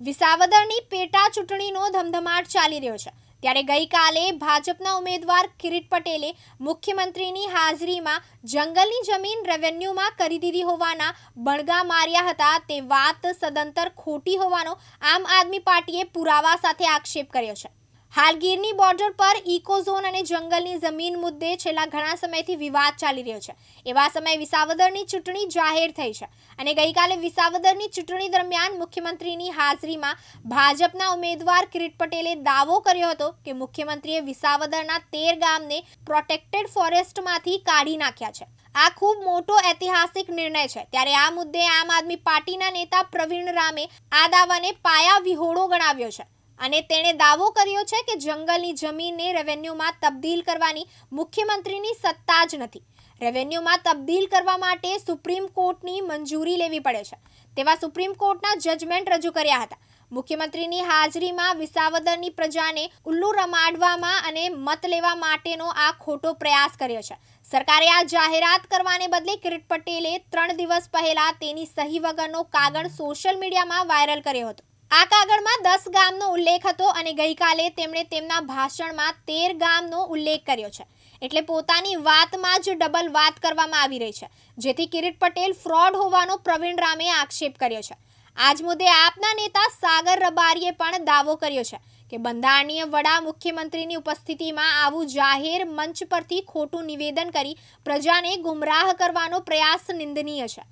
વિસાવદરની પેટા ચૂંટણીનો ધમધમાટ ચાલી રહ્યો છે. ત્યારે ગઈકાલે ભાજપના ઉમેદવાર કિરીટ પટેલે મુખ્યમંત્રીની હાજરીમાં જંગલની જમીન રેવન્યુમાં કરી દીધી હોવાના બણગા માર્યા હતા. તે વાત સદંતર ખોટી હોવાનો આમ આદમી પાર્ટીએ પુરાવા સાથે આક્ષેપ કર્યો છે. હાલ ગીરની બોર્ડર પર ઇકોઝોન અને જંગલની જમીન મુદ્દે છેલ્લા ઘણા સમયથી વિવાદ ચાલી રહ્યો છે. એવા સમયે વિસાવદરની ચૂંટણી જાહેર થઈ છે અને ગઈકાલે વિસાવદરની ચૂંટણી દરમિયાન મુખ્યમંત્રીની હાજરીમાં ભાજપના ઉમેદવાર કિરીટ પટેલે દાવો કર્યો હતો કે મુખ્યમંત્રીએ વિસાવદરના તેર ગામને પ્રોટેક્ટેડ ફોરેસ્ટમાંથી કાઢી નાખ્યા છે. આ ખૂબ મોટો ઐતિહાસિક નિર્ણય છે. ત્યારે આ મુદ્દે આમ આદમી પાર્ટીના નેતા પ્રવીણ રામે આ દાવાને પાયા વિહોળો ગણાવ્યો છે. અને તેણે દાવો કર્યો છે કે જંગલની જમીનને રેવન્યુમાં તબદીલ કરવાની મુખ્યમંત્રીની સત્તા જ નથી. રેવન્યુમાં તબદીલ કરવા માટે સુપ્રીમ કોર્ટની મંજૂરી લેવી પડે છે. તેવા સુપ્રીમ કોર્ટના જજમેન્ટ રજૂ કર્યા હતા. મુખ્યમંત્રીની હાજરીમાં વિસાવદરની પ્રજાને ઉલ્લુ રમાડવામાં અને મત લેવા માટેનો આ ખોટો પ્રયાસ કર્યો છે. સરકારે આ જાહેરાત કરવાને બદલે કિરીટ પટેલે ત્રણ દિવસ પહેલા તેની સહી વગરનો કાગળ સોશિયલ મીડિયામાં વાયરલ કર્યો હતો. આ કાગળમાં દસ ગામનો ઉલ્લેખ હતો અને ગઈકાલે તેમણે તેમના ભાષણમાં તેર ગામનો ઉલ્લેખ કર્યો છે. એટલે પોતાની વાતમાં જ ડબલ વાત કરવામાં આવી રહી છે. જેથી કિરીટ પટેલ ફ્રોડ હોવાનો પ્રવીણ રામે આક્ષેપ કર્યો છે. આજ મુદ્દે આપના નેતા સાગર રબારીએ પણ દાવો કર્યો છે કે બંધારણીય વડા મુખ્યમંત્રીની ઉપસ્થિતિમાં આવું જાહેર મંચ પરથી ખોટું નિવેદન કરી પ્રજાને ગુમરાહ કરવાનો પ્રયાસ નિંદનીય છે.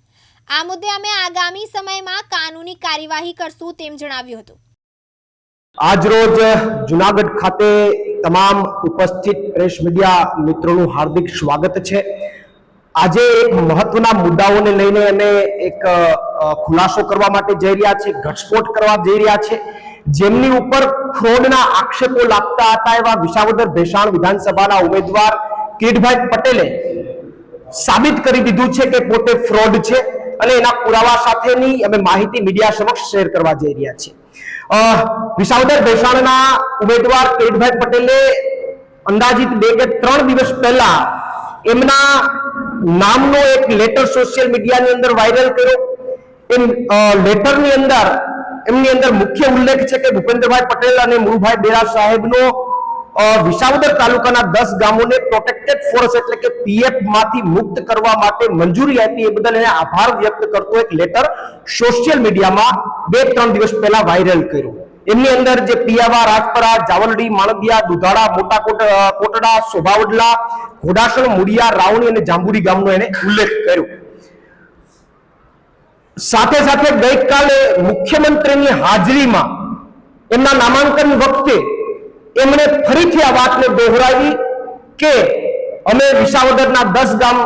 આ મુદ્દે અમે આગામી સમયમાં કાનૂની કાર્યવાહી કરશું તેમ જણાવ્યું હતું. આજરોજ જુનાગઢ ખાતે તમામ ઉપસ્થિત પ્રેસ મીડિયા મિત્રોનું હાર્દિક સ્વાગત છે. આજે એક મહત્વના મુદ્દાઓને લઈને અમે એક ખુલાસો કરવા માટે જઈ રહ્યા છે ઘટસ્ફોટ કરવા જઈ રહ્યા છે જેમની ઉપર ફ્રોડના આક્ષેપો લાગતા હતા એવા વિસાવદર ભેસાણ વિધાનસભાના ઉમેદવાર કિરીટભાઈ પટેલે સાબિત કરી દીધું છે કે પોતે ફ્રોડ છે. અને એના પુરાવા સાથેની અમે માહિતી મીડિયા સમક્ષ શેર કરવા જઈ રહ્યા છીએ. વિસાવદર ભેસાણના ઉમેદવાર કિરીટભાઈ પટેલે અંદાજિત બે કે ત્રણ દિવસ પહેલા એમના નામનો એક લેટર સોશિયલ મીડિયાની અંદર વાયરલ કર્યો. એમ લેટરની અંદર એમની અંદર મુખ્ય ઉલ્લેખ છે કે ભૂપેન્દ્રભાઈ પટેલ અને મુરુભાઈ બેરા સાહેબનો વિસાવદર તાલુકાના દસ ગામોને પ્રોટેક્ટેડ ફોરેસ્ટ એટલે કે પીએફમાંથી મુક્ત કરવા માટે મંજૂરી આપી એ બદલ એને આભાર વ્યક્ત કરતો એક લેટર સોશિયલ મીડિયામાં બે ત્રણ દિવસ પહેલા વાયરલ કર્યો. એમની અંદર જે પિયાવા, રાજપરા, જાવલડી, માણદિયા, દુધાળા, મોટા કોટડા, શોભાવડલા, ઘોડાસણ, મુડિયા, રાવણી અને જાંબુડી ગામનો એને ઉલ્લેખ કર્યો. સાથે સાથે ગઈકાલે મુખ્યમંત્રીની હાજરીમાં એમના નામાંકન વખતે એમણે ફરીથી આ વાતને દોહરાવી કે અમે વિસાવદરના દસ ગામ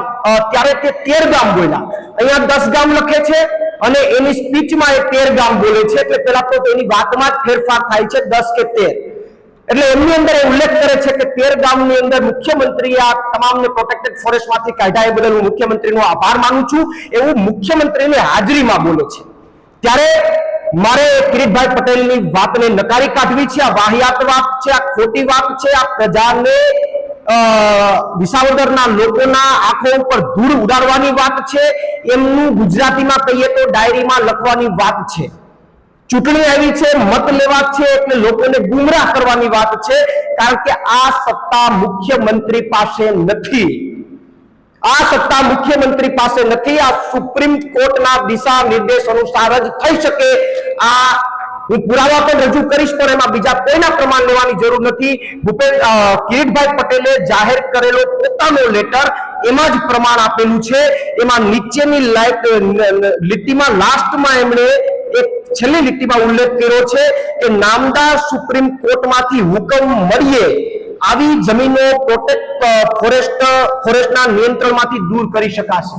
ત્યારે તે તેર ગામ બોલ્યા. અહીંયા દસ ગામ લખે છે અને એની સ્પીચમાં એ તેર ગામ બોલે છે એટલે પેલા તો તેની વાતમાં જ ફેરફાર થાય છે દસ કે તેર. એટલે એમની અંદર એ ઉલ્લેખ કરે છે કે તેર ગામની અંદર મુખ્યમંત્રી આ તમામને પ્રોટેક્ટેડ ફોરેસ્ટમાંથી કાઢ્યા એ બદલ હું મુખ્યમંત્રીનો આભાર માનું છું. એવું મુખ્યમંત્રીની હાજરીમાં બોલે છે. ત્યારે મારે કિરીટભાઈ પટેલની વાતને નકારી કાઢવી છે, આ વાહિયાત વાત છે, આ ખોટી વાત છે, આ પ્રજાને વિસાવદરના લોકોના આંખો ઉપર ધૂળ ઉડાડવાની વાત છે, એમનું ગુજરાતીમાં કહીએ તો ડાયરીમાં લખવાની વાત છે. ચૂંટણી આવી છે, મત લેવા છે, એટલે લોકોને ગુમરાહ કરવાની વાત છે, કારણ કે આ સત્તા મુખ્યમંત્રી પાસે નથી. આ સત્તા મુખ્યમંત્રી પાસે નથી. આ સુપ્રીમ કોર્ટના દિશા નિર્દેશ અનુસાર જ થઈ શકે. આ હું પુરાવા પણ રજૂ કરીશ, પણ એમાં બીજા કોઈના પ્રમાણ લેવાની જરૂર નથી. ભૂપેન્દ્ર કિરીટભાઈ પટેલે જાહેર કરેલો પોતાનો લેટર એમાં જ પ્રમાણ આપેલું છે. એમાં નીચેની લીટીમાં લાસ્ટમાં એમણે એક છેલ્લી લીટીમાં ઉલ્લેખ કર્યો છે કે નામદાર સુપ્રીમ કોર્ટમાંથી હુકમ મળીએ આવી જમીનો પ્રોટેક્ટ ફોરેસ્ટ ફોરેસ્ટના નિયંત્રણમાંથી દૂર કરી શકાશે.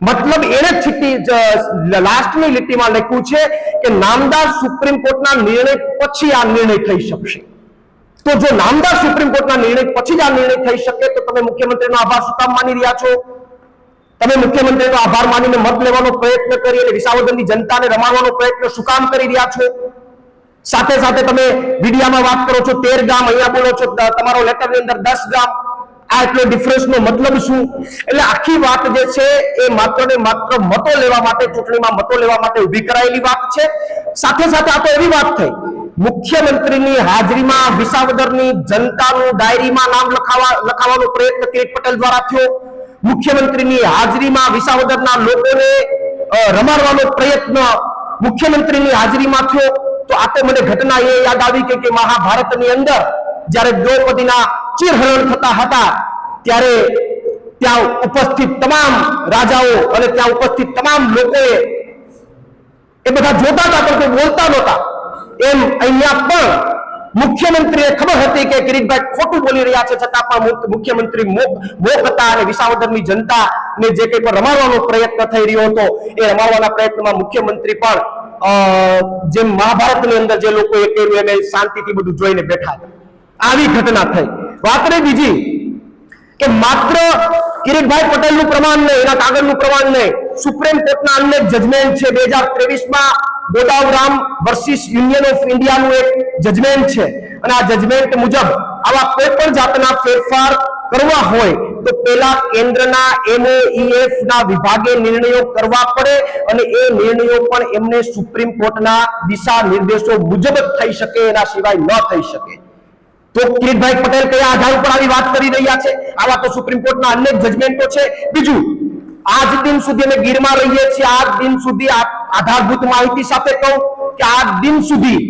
મતલબ એને છીટી લાસ્ટની લીટીમાં લખ્યું છે કે નામદાર સુપ્રીમ કોર્ટના નિર્ણય પછી આ નિર્ણય થઈ શકશે. તો જો નામદાર સુપ્રીમ કોર્ટના નિર્ણય પછી જ આ નિર્ણય થઈ શકે, તો તમે મુખ્યમંત્રીનો આભાર શું માની રહ્યા છો? તમે મુખ્યમંત્રીનો આભાર માનીને મત લેવાનો પ્રયત્ન કરી અને વિસાવદનની જનતાને રમાડવાનો પ્રયત્ન શું કરી રહ્યા છો? સાથે સાથે તમે મીડિયામાં વાત કરો છો, તેર ગામ અહીંયા બોલો છો તમારો લેટર લેટરની અંદર દસ ગામ આ એટલો ડિફરન્સનો મતલબ શું? એટલે આખી વાત જે છે એ માત્ર ને માત્ર મતો લેવા માટે, ચૂંટણીમાં મતો લેવા માટે ઊભી કરાયેલી વાત છે. સાથે સાથે આ તો એવી વાત થઈ. મુખ્યમંત્રીની હાજરીમાં વિસાવદરની જનતાનું ડાયરીમાં નામ લખાવા લખાવવાનો પ્રયત્ન કિરીટ પટેલ દ્વારા થયો. મુખ્યમંત્રીની હાજરીમાં વિસાવદરના લોકોને રમાડવાનો પ્રયત્ન મુખ્યમંત્રીની હાજરીમાં થયો. તો આ તો મને ઘટના એ યાદ આવી કે મહાભારતની અંદર જ્યારે દ્રૌપદીના ચીરહરણ થતા હતા, ત્યારે ત્યાં ઉપસ્થિત તમામ રાજાઓ અને ત્યાં ઉપસ્થિત તમામ લોકોએ એ બધા જોતા હતા પણ બોલતા નહોતા. એમ અહીંયા પણ મુખ્યમંત્રીએ ખબર હતી કે કિરીટભાઈ ખોટું બોલી રહ્યા છે, છતાં પણ મુખ્ય- મુખ્યમંત્રી મોક હતા અને વિસાવદરની જનતાને જે કંઈ પણ રમાડવાનો પ્રયત્ન થઈ રહ્યો હતો, એ રમાડવાના પ્રયત્નમાં મુખ્યમંત્રી પણ જેમ મહાભારતની અંદર જે લોકો કર્યું એને શાંતિથી બધું જોઈને બેઠા આવી ઘટના થઈ. વાત રહી બીજી, કે માત્ર કિરીટભાઈ પટેલનું પ્રમાણ નહીં, એના કાગળનું પ્રમાણ નહીં. સુપ્રીમ કોર્ટના અન્ય જજમેન્ટ છે બે હજાર ત્રેવીસમાં ગોદાવરામ વર્સિસ યુનિયન ઓફ ઇન્ડિયાનું એક જજમેન્ટ છે. અને આ જજમેન્ટ મુજબ આવા કોઈ પણ જાતના ફેરફાર કરવા હોય તો પેલા કેન્દ્રના એમઓઈએફ ના વિભાગે નિર્ણયો કરવા પડે અને એ નિર્ણયો પણ એમને સુપ્રીમ કોર્ટના દિશા નિર્દેશો મુજબ થઈ શકે, એના સિવાય ન થઈ શકે. તો કિરીટભાઈ પટેલ કયા આધાર ઉપર આવી વાત કરી રહ્યા છે? આવા તો સુપ્રીમ કોર્ટના અનેક જજમેન્ટો છે. બીજું, આજ દિન સુધી અમે ગીરમાં રહીએ છીએ. આજ દિન સુધી આધારભૂત માહિતી સાથે કહું કે આજ દિન સુધી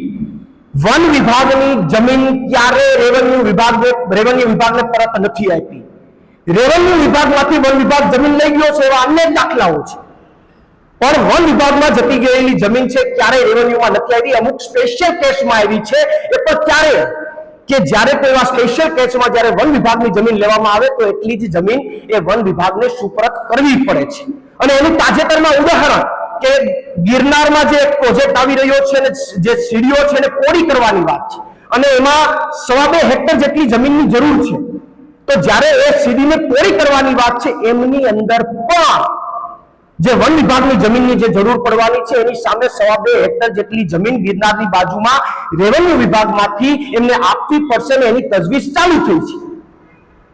વન વિભાગની જમીન ક્યારે રેવન્યુ વિભાગ રેવન્યુ વિભાગને પરત નથી આપી. રેવન્યુ વિભાગમાંથી વન વિભાગ જમીન લઈ ગયો છે, એવા અન્ય દાખલાઓ છે. પણ વન વિભાગમાં જતી ગયેલી જમીન છે ક્યારે રેવન્યુમાં નથી આવી. અમુક સ્પેશિયલ કેસમાં આવી છે. એ પણ ક્યારે? કે જ્યારે કોઈ એવા સ્પેશિયલ કેસમાં જ્યારે વન વિભાગની જમીન લેવામાં આવે, તો એટલી જ જમીન એ વન વિભાગને સુપરત કરવી પડે છે. અને એનું તાજેતરમાં ઉદાહરણ કે ગિરનારમાં જે પ્રોજેક્ટ આવી રહ્યો છે અને જે સીડીઓ છે એને પોળી કરવાની વાત છે. અને એમાં સવા બે હેક્ટર જેટલી જમીનની જરૂર છે. તો જ્યારે એ સીડીને પૂરી કરવાની વાત છે, એમની અંદર પણ જે વન વિભાગની જમીનની જે જરૂર પડવાની છે, એની સામે સવા બે હેક્ટર જેટલી જમીન ગિરનારની બાજુમાં રેવન્યુ વિભાગમાંથી એમને આપવી પડશે ને એની તજવીજ ચાલુ થઈ છે.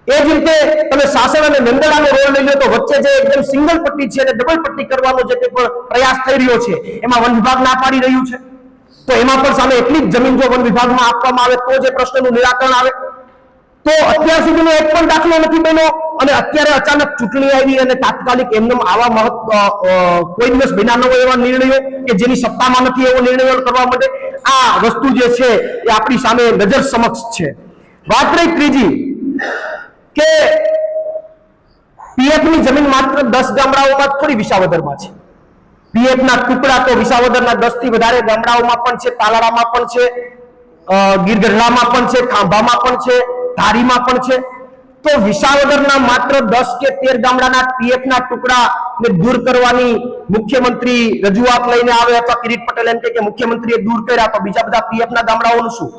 એ જ રીતે તમે સાસણ અને નંદડાનો રોલ લઈ લો તો વચ્ચે જે એકદમ સિંગલ પટ્ટી છે અને ડબલ પટ્ટી કરવાનો જે તે પણ પ્રયાસ થઈ રહ્યો છે, એમાં વન વિભાગ ના પાડી રહ્યું છે. તો એમાં પણ સામે એટલી જ જમીન જો વન વિભાગમાં આપવામાં આવે તો જે પ્રશ્નનું નિરાકરણ આવે. તો અત્યાર સુધીનો એક પણ દાખલો નથી બન્યો અને અત્યારે અચાનક ચૂંટણી આવી અને તાત્કાલિક એમને આવા મહત્વ કોઈ દિવસ બિના ન એવા નિર્ણયો કે જેની સત્તામાં નથી એવો નિર્ણયો કરવા માટે આ વસ્તુ જે છે એ આપણી સામે નજર સમક્ષ છે. વાત રહી ત્રીજી, કે પીએફની જમીન માત્ર દસ ગામડાઓમાં થોડી વિસાવદરમાં છે. પીએફ ના ટુકડા તો વિસાવદરના દસથી વધારે ગામડાઓમાં પણ છે, તાલાળામાં પણ છે ગીરગઢડામાં પણ છે, ખાંભામાં પણ છે ધારીમાં પણ છે. તો વિસાવદરના માત્ર દસ કે તેર ગામડાના પીએફ ના ટુકડા ને દૂર કરવાની મુખ્યમંત્રી રજૂઆત લઈને આવે અથવા કિરીટ પટેલ એમ કે મુખ્યમંત્રીએ દૂર કર્યા. તો બીજા બધા પીએફ ના ગામડાઓનું શું?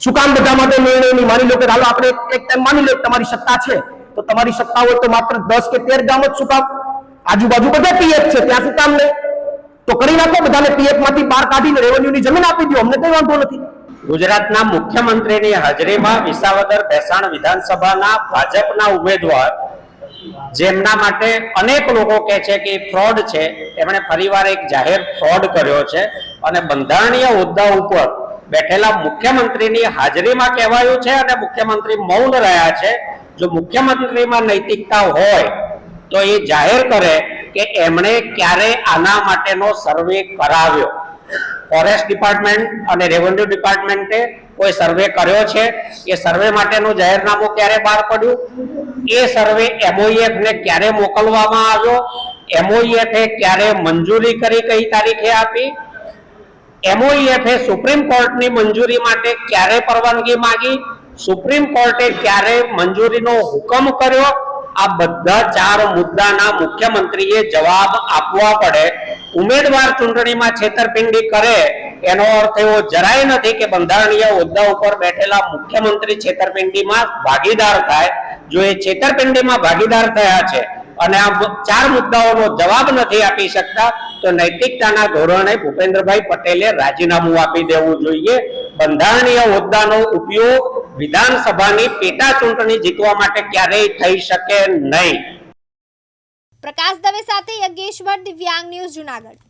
શું કામ બધા માટે નિર્ણય નહીં? માની લો કે હાલો આપણે એક ટાઈમ માની લો તમારી સત્તા છે. તો તમારી સત્તા હોય તો માત્ર દસ કે તેર ગામ જ શું કામ? આજુબાજુ બધા પીએફ છે, ત્યાં શું કામ નહીં? તો કરી નાખો બધાને પીએફમાંથી બહાર કાઢીને રેવન્યુની જમીન આપી દો. અમને કઈ વાંધો નથી. ગુજરાતના મુખ્યમંત્રીની હાજરીમાં વિસાવદર ભેસાણ વિધાનસભાના ભાજપના ઉમેદવાર, જેમના માટે અનેક લોકો કહે છે કે ફ્રોડ છે, એમણે ફરીવાર એક જાહેર ફ્રોડ કર્યો છે. અને બંધારણીય હોદ્દા ઉપર બેઠેલા મુખ્યમંત્રીની હાજરીમાં કહેવાયું છે અને મુખ્યમંત્રી મૌન રહ્યા છે. જો મુખ્યમંત્રીમાં નૈતિકતા હોય, તો એ જાહેર કરે કે એમણે ક્યારે આના માટેનો સર્વે કરાવ્યો. ફોરેસ્ટ ડિપાર્ટમેન્ટ અને રેવન્યુ ડિપાર્ટમેન્ટે કોઈ સર્વે કર્યો છે? એ સર્વે માટેનું જાહેરનામું ક્યારે બહાર પડ્યું? એ સર્વે એમઓઈએફને ક્યારે મોકલવામાં આવ્યો? એમઓઈએફે ક્યારે મંજૂરી કરી કઈ તારીખે આપી? એમઓઈએફે સુપ્રીમ કોર્ટની મંજૂરી માટે ક્યારે પરવાનગી માંગી? સુપ્રીમ કોર્ટે ક્યારે મંજૂરીનો હુકમ કર્યો? આ બધા ચાર મુદ્દાના મુખ્યમંત્રીએ જવાબ આપવા પડે. ઉમેદવાર ચૂંટણીમાં છેતરપિંડી કરે, એનો અર્થ એવો જરાય નથી કે બંધારણીય હોદ્દા ઉપર બેઠેલા મુખ્યમંત્રી છેતરપિંડીમાં ભાગીદાર થાય. જો એ છેતરપિંડીમાં ભાગીદાર થયા છે અને આ ચાર મુદ્દાઓનો જવાબ નથી આપી શકતા, તો નૈતિકતાના ધોરણે ભૂપેન્દ્રભાઈ પટેલે રાજીનામું આપી દેવું જોઈએ. બંધારણીય હોદ્દાનો ઉપયોગ વિધાનસભાની પેટા ચૂંટણી જીતવા માટે ક્યારેય થઈ શકે નહીં. પ્રકાશ દવે સાથે યજ્ઞેશ્વર દિવ્યાંગ ન્યૂઝ જુનાગઢ.